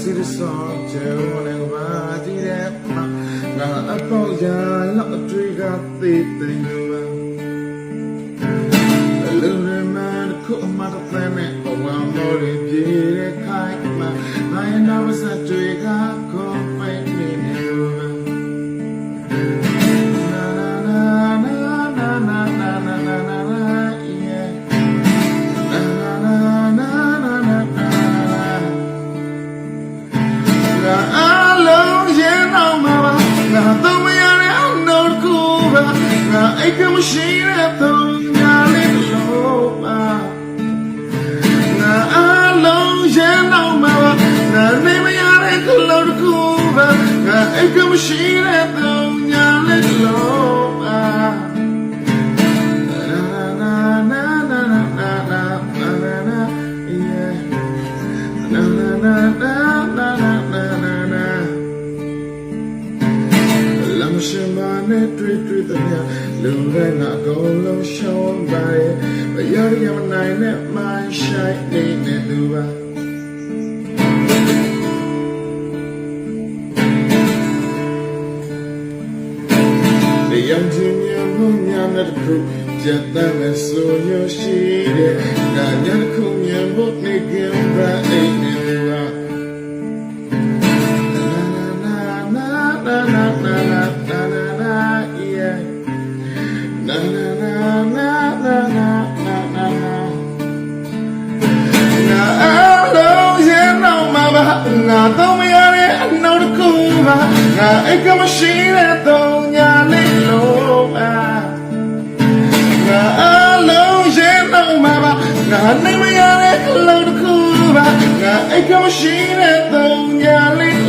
စီရဆောင်ကျေဝန်လည်းမာကြည့်တဲ့မှာငါအပေါက်ရလောက်အတွေ့ကသေးတယ်ပြေတဲ့ခိုင်မှာငါရဲ့နောက်ဆက်တွေကကိုပိတ်နေနေလို့ Ain't no machine. Eccomuscirendo ogni globa Làm xin ba nét truy truy tình nhà Đường về ngã cầu lâu sâu ông bay Và giờ em này nét mai sai đi nét đưa bay ယံခြင်းမြန်မှုများနဲ့တစ်ခုကြက်တမ်းမဲ့ဆိုရရှိတဲ့ငါညာခုမြန်မှုနေကင်ပါအိမ်နေသူဟာနာနာနာနာနာနာနာနာနာယေနာနာနာနာနာနာနာနာနာနာအလုံးရဲ့နောက်မှာပါငါတော့မရတဲ့အနောက်တစ်ခုမှာငါအိတ်ကမရှိတဲ့တော့ကောင်းရှိတဲ့သုံးညာလေး